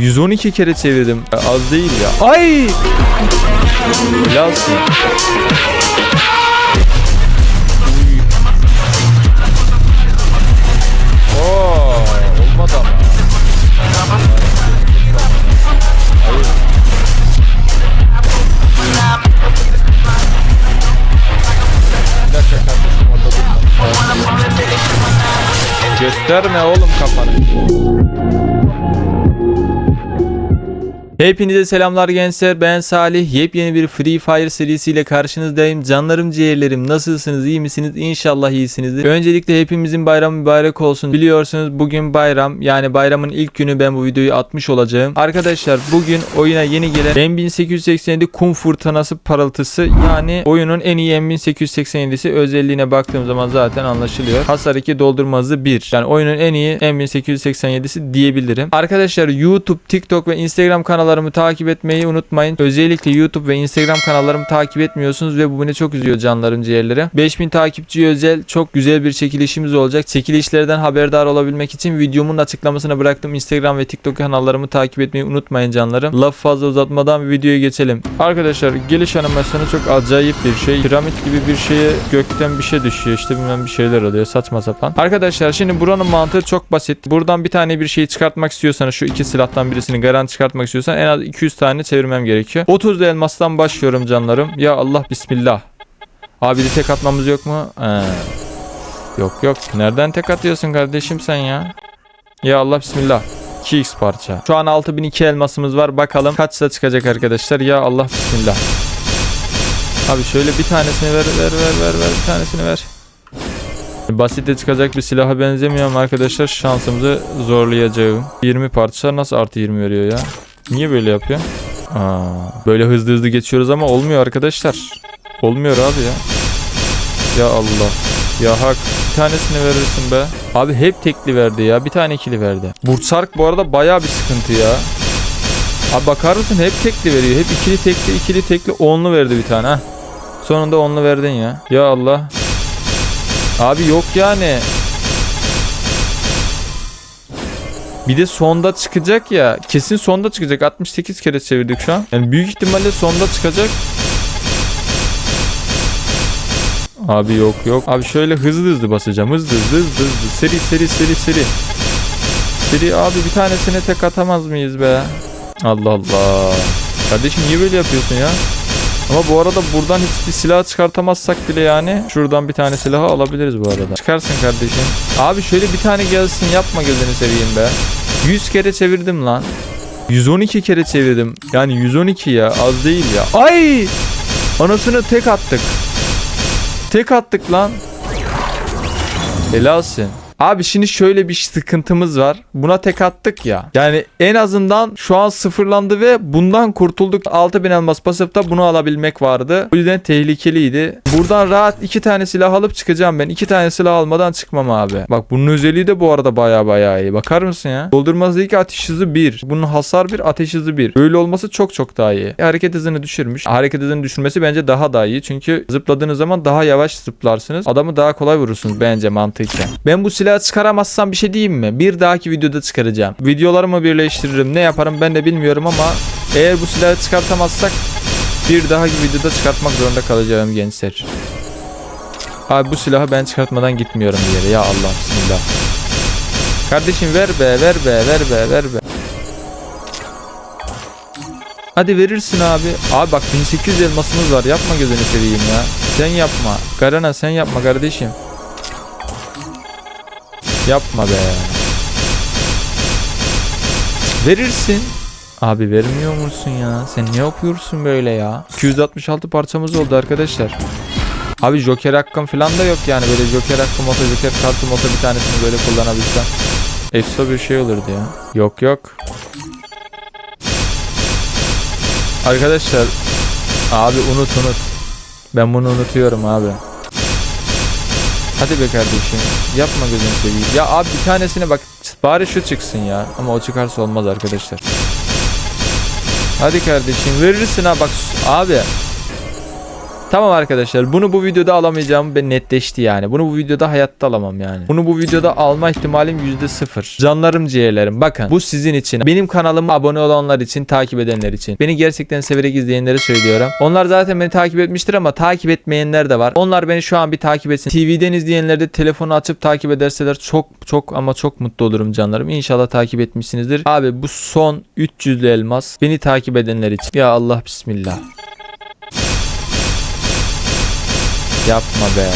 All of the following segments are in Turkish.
112 kere çevirdim. Az değil ya. Ay! Helalsin. Gösterme oğlum kafanı. Hepinize selamlar gençler. Ben Salih. Yepyeni bir Free Fire serisiyle karşınızdayım. Canlarım ciğerlerim nasılsınız? İyi misiniz? İnşallah iyisinizdir. Öncelikle hepimizin bayramı mübarek olsun. Biliyorsunuz bugün bayram. Yani bayramın ilk günü ben bu videoyu atmış olacağım. Arkadaşlar bugün oyuna yeni gelen M1887 kum fırtınası parıltısı. Yani oyunun en iyi M1887'si özelliğine baktığım zaman zaten anlaşılıyor. Hasar 2 doldurma hızı 1 yani oyunun en iyi M1887'si diyebilirim. Arkadaşlar YouTube, TikTok ve Instagram kanallarımı takip etmeyi unutmayın. Özellikle YouTube ve Instagram kanallarımı takip etmiyorsunuz ve bu beni çok üzüyor canlarım ciğerleri. 5000 takipçi özel çok güzel bir çekilişimiz olacak. Çekilişlerden haberdar olabilmek için videomun açıklamasına bıraktım. Instagram ve TikTok kanallarımı takip etmeyi unutmayın canlarım. Laf fazla uzatmadan videoya geçelim. Arkadaşlar geliş animasyonu çok acayip bir şey. Piramit gibi bir şeye gökten bir şey düşüyor. İşte bilmem bir şeyler oluyor saçma sapan. Arkadaşlar şimdi buranın mantığı çok basit. Buradan bir tane bir şeyi çıkartmak istiyorsanız şu iki silahtan birisini garanti çıkartmak istiyorsan en az 200 tane çevirmem gerekiyor. 30 elmastan başlıyorum canlarım. Ya Allah bismillah. Abi de tek atmamız yok mu? Ee, yok yok. Nereden tek atıyorsun kardeşim sen ya? Ya Allah bismillah. 2x parça. Şu an 6002 elmasımız var. Bakalım kaçta çıkacak arkadaşlar. Ya Allah bismillah. Abi şöyle bir tanesini ver ver ver ver ver bir tanesini ver. Basitte çıkacak bir silaha benzemiyor ama arkadaşlar şansımızı zorlayacağım. 20 parça nasıl artı 20 veriyor ya? Niye böyle yapıyor? Aa, böyle hızlı hızlı geçiyoruz ama olmuyor arkadaşlar. Olmuyor abi ya. Ya Allah. Ya hak. Bir tanesini verirsin be. Abi hep tekli verdi ya. Bir tane ikili verdi. Burçark bu arada baya bir sıkıntı ya. Abi bakar mısın hep tekli veriyor. Hep ikili tekli ikili tekli onlu verdi bir tane. Heh. Sonunda onlu verdin ya. Ya Allah. Abi yok yani. Bir de sonda çıkacak ya. Kesin sonda çıkacak. 68 kere çevirdik şu an. Yani büyük ihtimalle sonda çıkacak. Abi yok yok. Abi şöyle hızlı hızlı basacağım. Hızlı hızlı hızlı hızlı. Seri seri seri seri. Seri abi bir tanesine tek atamaz mıyız be? Allah Allah. Kardeşim niye böyle yapıyorsun ya? Ama bu arada buradan hiçbir silah çıkartamazsak bile yani şuradan bir tane silahı alabiliriz bu arada. Çıkarsın kardeşim. Abi şöyle bir tane gelsin yapma gözünü seveyim be. 100 kere çevirdim lan. 112 kere çevirdim. Yani 112 ya az değil ya. Ay! Anasını tek attık. Tek attık lan. Helalsin. Abi şimdi şöyle bir sıkıntımız var. Buna tek attık ya. Yani en azından şu an sıfırlandı ve bundan kurtulduk. 6000 elmas da bunu alabilmek vardı. O yüzden tehlikeliydi. Buradan rahat iki tane silah alıp çıkacağım ben. İki tane silah almadan çıkmam abi. Bak bunun özelliği de bu arada baya baya iyi. Bakar mısın ya? Doldurma hızı 2 ateş hızı 1. Bunun hasar 1 ateş hızı 1. Böyle olması çok çok daha iyi. Hareket hızını düşürmüş. Hareket hızını düşürmesi bence daha da iyi. Çünkü zıpladığınız zaman daha yavaş zıplarsınız. Adamı daha kolay vurursunuz bence mantıken. Ben bu silahı çıkaramazsam bir şey diyeyim mi? Bir dahaki videoda çıkaracağım. Videolarımı birleştiririm. Ne yaparım ben de bilmiyorum ama eğer bu silahı çıkartamazsak bir dahaki videoda çıkartmak zorunda kalacağım gençler. Abi bu silahı ben çıkartmadan gitmiyorum bir yere. Ya Allah bismillah. Kardeşim ver be ver be ver be ver be. Hadi verirsin abi. Abi bak 1800 elmasımız var. Yapma gözünü seveyim ya. Sen yapma. Garana sen yapma kardeşim. Yapma be. Verirsin. Abi vermiyor musun ya? Sen ne yapıyorsun böyle ya? 266 parçamız oldu arkadaşlar. Abi Joker hakkım falan da yok yani böyle Joker hakkım olsa Joker kartım olsa bir tanesini böyle kullanabilsem. Efso bir şey olurdu ya. Yok yok. Arkadaşlar abi unut unut. Ben bunu unutuyorum abi. Hadi be kardeşim. Yapma gözünü seveyim. Ya abi bir tanesine bak. Bari şu çıksın ya. Ama o çıkarsa olmaz arkadaşlar. Hadi kardeşim verirsin ha bak. Abi. Tamam arkadaşlar bunu bu videoda alamayacağım ben netleşti yani. Bunu bu videoda hayatta alamam yani. Bunu bu videoda alma ihtimalim %0. Canlarım ciğerlerim bakın bu sizin için. Benim kanalıma abone olanlar için takip edenler için. Beni gerçekten severek izleyenlere söylüyorum. Onlar zaten beni takip etmiştir ama takip etmeyenler de var. Onlar beni şu an bir takip etsin. TV'den izleyenler de telefonu açıp takip ederseler çok çok ama çok mutlu olurum canlarım. İnşallah takip etmişsinizdir. Abi bu son 300'lü elmas beni takip edenler için. Ya Allah bismillah. Yapma be.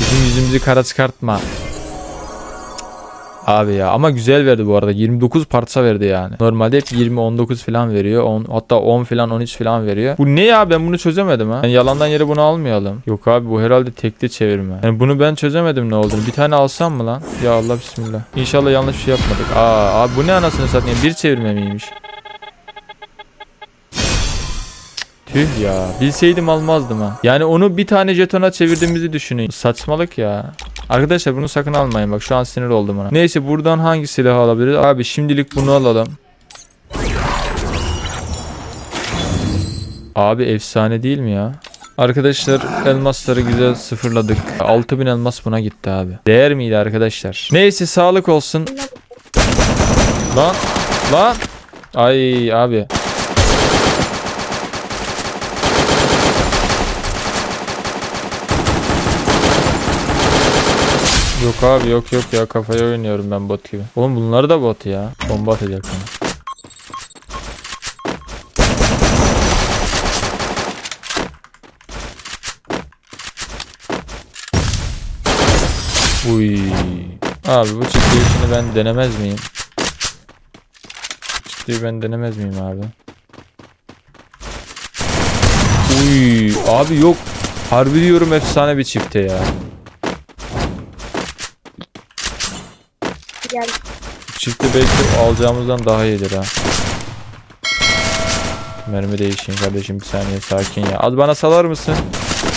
Bizim yüzümüzü kara çıkartma. Abi ya ama güzel verdi bu arada. 29 parça verdi yani. Normalde hep 20 19 falan veriyor. 10 hatta 10 falan 13 falan veriyor. Bu ne ya ben bunu çözemedim ha. Yani yalandan yere bunu almayalım. Yok abi bu herhalde tekli çevirme. Yani bunu ben çözemedim ne olduğunu. Bir tane alsam mı lan? Ya Allah bismillah. İnşallah yanlış bir şey yapmadık. Aa abi bu ne anasını satayım? Bir çevirme miymiş? Tüh ya. Bilseydim almazdım ha. Yani onu bir tane jetona çevirdiğimizi düşünün. Saçmalık ya. Arkadaşlar bunu sakın almayın bak şu an sinir oldum ona. Neyse buradan hangi silahı alabiliriz? Abi şimdilik bunu alalım. Abi efsane değil mi ya? Arkadaşlar elmasları güzel sıfırladık. 6000 elmas buna gitti abi. Değer miydi arkadaşlar? Neyse sağlık olsun. Lan lan. Ay abi. Yok abi yok yok ya kafaya oynuyorum ben bot gibi. Oğlum bunlar da bot ya. Bomba atacak bana. Uy. Abi bu çiftli işini ben denemez miyim? Çiftliği ben denemez miyim abi? Uy abi yok. Harbi diyorum efsane bir çifte ya. Gel. Çifti belki alacağımızdan daha iyidir ha. Mermi değişin kardeşim bir saniye sakin ya. Az bana salar mısın?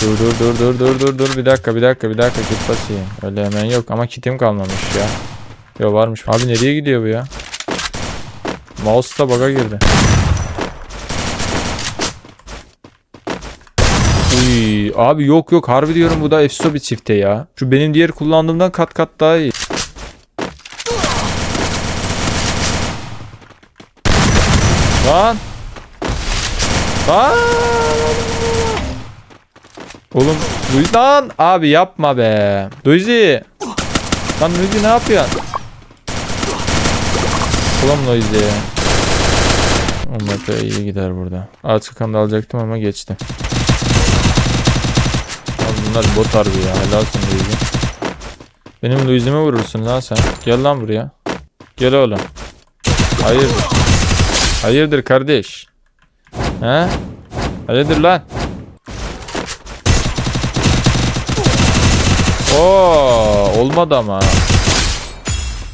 Dur dur dur dur dur dur dur bir dakika bir dakika bir dakika kit basayım. Öyle hemen yok ama kitim kalmamış ya. Yo varmış. Abi nereye gidiyor bu ya? Mouse da bug'a girdi. Uy, abi yok yok harbi diyorum bu da efso bir çifte ya. Şu benim diğer kullandığımdan kat kat daha iyi. Lan. Lan. Oğlum Luiz lan abi yapma be. Luizi. Lan Luizi ne yapıyorsun? Ulan Luizi. Onlar da iyi gider burada. Artık da alacaktım ama geçti. Abi bunlar bot harbi ya. Helalsin Luizi. Benim Luizi'me vurursun lan sen. Gel lan buraya. Gel oğlum. Hayırdır? Hayırdır kardeş? He? Hayırdır lan? Oo, olmadı ama.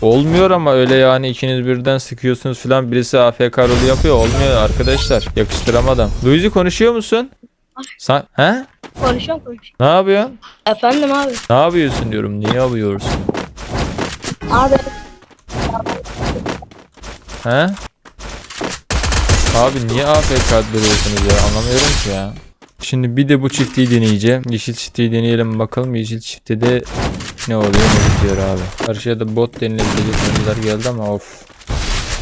Olmuyor ama öyle yani ikiniz birden sıkıyorsunuz filan birisi AFK rolü yapıyor. Olmuyor arkadaşlar. Yakıştıramadım. Luigi konuşuyor musun? Sen he? Konuşuyorum konuşuyorum. Ne yapıyorsun? Efendim abi. Ne yapıyorsun diyorum. Niye yapıyorsun? Abi He? Abi niye AFK duruyorsunuz ya? Anlamıyorum ki ya. Şimdi bir de bu çiftliği deneyeceğim. Yeşil çiftliği deneyelim bakalım. Yeşil çiftte de ne oluyor ne bitiyor abi. Karşıya da bot denilebilecek oyuncular geldi ama of.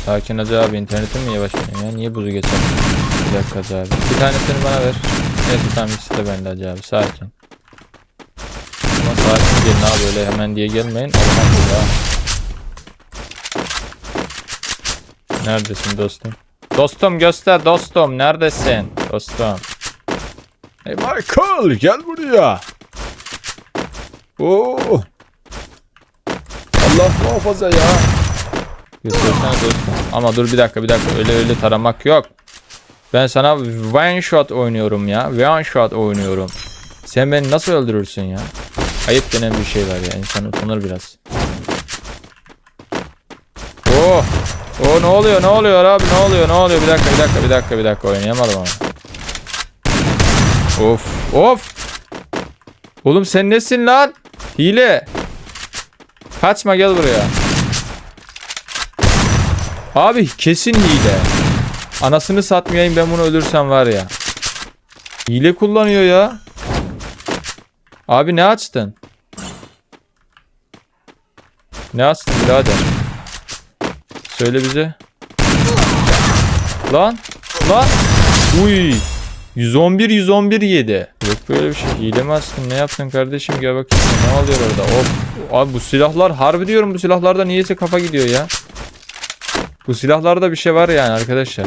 Sakin Hacı abi internetin mi yavaş ya? Niye buzu geçer? Bir dakika abi. Bir tanesini bana ver. Neyse tamam ikisi de bende Hacı abi. Sakin. Ama sakin gelin abi öyle hemen diye gelmeyin. Elhamdülillah. Neredesin dostum? Dostum göster dostum neredesin? Dostum. Hey Michael gel buraya. Oo. Allah muhafaza ya. Göstersene dostum. Ama dur bir dakika bir dakika öyle öyle taramak yok. Ben sana one shot oynuyorum ya. One shot oynuyorum. Sen beni nasıl öldürürsün ya? Ayıp denen bir şey var ya. İnsan utanır biraz. Oh. O ne oluyor ne oluyor abi ne oluyor ne oluyor bir dakika bir dakika bir dakika bir dakika oynayamadım ama. Of of. Oğlum sen nesin lan? Hile. Kaçma gel buraya. Abi kesin hile. Anasını satmayayım ben bunu ölürsem var ya. Hile kullanıyor ya. Abi ne açtın? Ne açtın birader? Söyle bize. Lan. Lan. Uy. 111 111 yedi. Yok böyle bir şey. Hile mi açtın? Ne yaptın kardeşim? Gel bakayım. Ne oluyor orada? Of. Abi bu silahlar harbi diyorum bu silahlarda niyeyse kafa gidiyor ya. Bu silahlarda bir şey var yani arkadaşlar.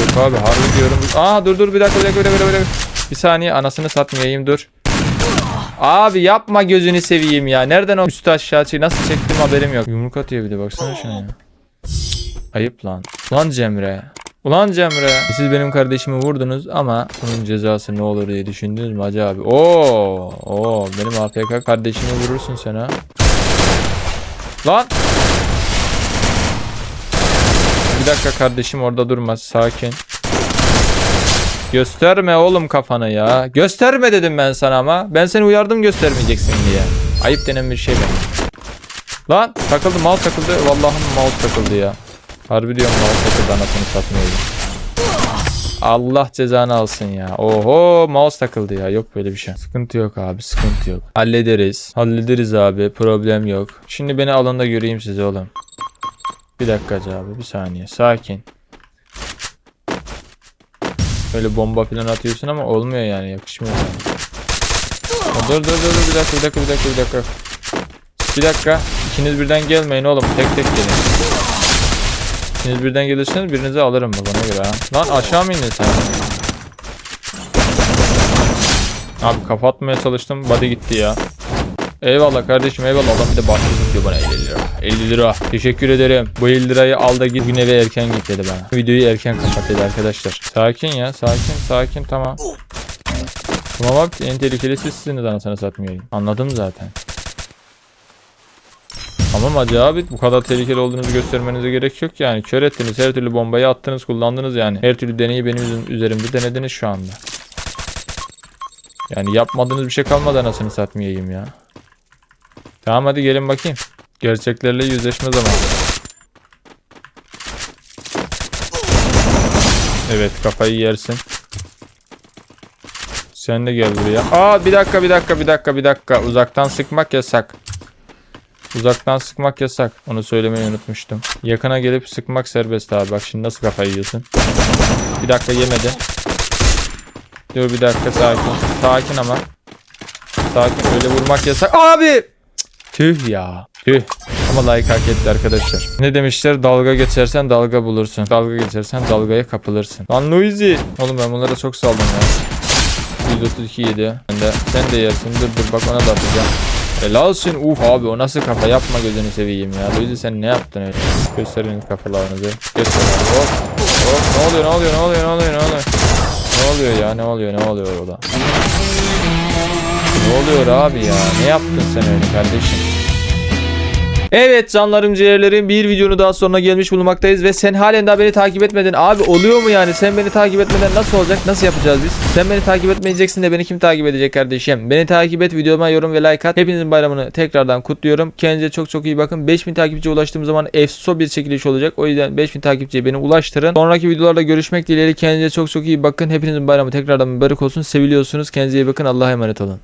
Yok abi harbi diyorum. Aa dur dur bir dakika bir dakika bir dakika. Bir, dakika. bir saniye anasını satmayayım dur. Abi yapma gözünü seveyim ya. Nereden o üstü aşağı çek nasıl çektim haberim yok. Yumruk atıyor bir de baksana şuna ya. Ayıp lan. Ulan Cemre. Ulan Cemre. Siz benim kardeşimi vurdunuz ama bunun cezası ne olur diye düşündünüz mü Hacı abi? Oo, oo benim APK kardeşimi vurursun sen ha. Lan. Bir dakika kardeşim orada durmaz. Sakin. Gösterme oğlum kafanı ya. Gösterme dedim ben sana ama. Ben seni uyardım göstermeyeceksin diye. Ayıp denen bir şey benim. Lan takıldı mouse takıldı. Vallahi mouse takıldı ya. Harbi diyorum mouse takıldı anasını satmayayım. Allah cezanı alsın ya. Oho mouse takıldı ya. Yok böyle bir şey. Sıkıntı yok abi sıkıntı yok. Hallederiz. Hallederiz abi. Problem yok. Şimdi beni alanda göreyim size oğlum. Bir dakika abi bir saniye. Sakin. Öyle bomba falan atıyorsun ama olmuyor yani yakışmıyor. Yani. Dur dur dur dur bir dakika bir dakika bir dakika bir dakika. Bir dakika. İkiniz birden gelmeyin oğlum. Tek tek gelin. İkiniz birden gelirseniz birinizi alırım bak ona göre ha. Lan aşağı mı indin sen? Abi kapatmaya çalıştım. Body gitti ya. Eyvallah kardeşim eyvallah. Adam bir de bahşiş istiyor bana 50 lira. 50 lira. Teşekkür ederim. Bu 50 lirayı al da git bugün eve erken git dedi bana. Videoyu erken kapat dedi arkadaşlar. Sakin ya sakin sakin tamam. Tamam abi en tehlikeli sizsiniz anasını satmayayım. Anladım zaten. Tamam hacı abi bu kadar tehlikeli olduğunuzu göstermenize gerek yok yani. Kör ettiniz her türlü bombayı attınız kullandınız yani. Her türlü deneyi benim üzerimde denediniz şu anda. Yani yapmadığınız bir şey kalmadı anasını satmayayım ya. Tamam hadi gelin bakayım. Gerçeklerle yüzleşme zamanı. Evet kafayı yersin. Sen de gel buraya. Aa bir dakika bir dakika bir dakika bir dakika. Uzaktan sıkmak yasak. Uzaktan sıkmak yasak. Onu söylemeyi unutmuştum. Yakına gelip sıkmak serbest abi. Bak şimdi nasıl kafayı yiyorsun. Bir dakika yemedi. Dur bir dakika sakin. Sakin ama. Sakin öyle vurmak yasak. Abi! Tüh ya. Tüh. Ama like hak etti arkadaşlar. Ne demişler? Dalga geçersen dalga bulursun. Dalga geçersen dalgaya kapılırsın. Lan Luizi. Oğlum ben bunlara çok saldım ya. 132 yedi. Ben de sen de yersin. Dur dur bak ona da atacağım. Helalsin. Uf abi o nasıl kafa yapma gözünü seveyim ya. Luizi sen ne yaptın öyle? Gösterin kafalarınızı. Göster. Hop. Hop. Ne oluyor ne oluyor ne oluyor ne oluyor ne oluyor? Ne oluyor ya ne oluyor ne oluyor orada? Ne oluyor abi ya? Ne yaptın sen öyle kardeşim? Evet canlarım ciğerlerim bir videonun daha sonuna gelmiş bulunmaktayız ve sen halen daha beni takip etmedin. Abi oluyor mu yani sen beni takip etmeden nasıl olacak nasıl yapacağız biz? Sen beni takip etmeyeceksin de beni kim takip edecek kardeşim? Beni takip et videoma yorum ve like at. Hepinizin bayramını tekrardan kutluyorum. Kendinize çok çok iyi bakın. 5000 takipçiye ulaştığım zaman efso bir çekiliş olacak. O yüzden 5000 takipçiye beni ulaştırın. Sonraki videolarda görüşmek dileğiyle kendinize çok çok iyi bakın. Hepinizin bayramı tekrardan mübarek olsun. Seviliyorsunuz. Kendinize iyi bakın. Allah'a emanet olun.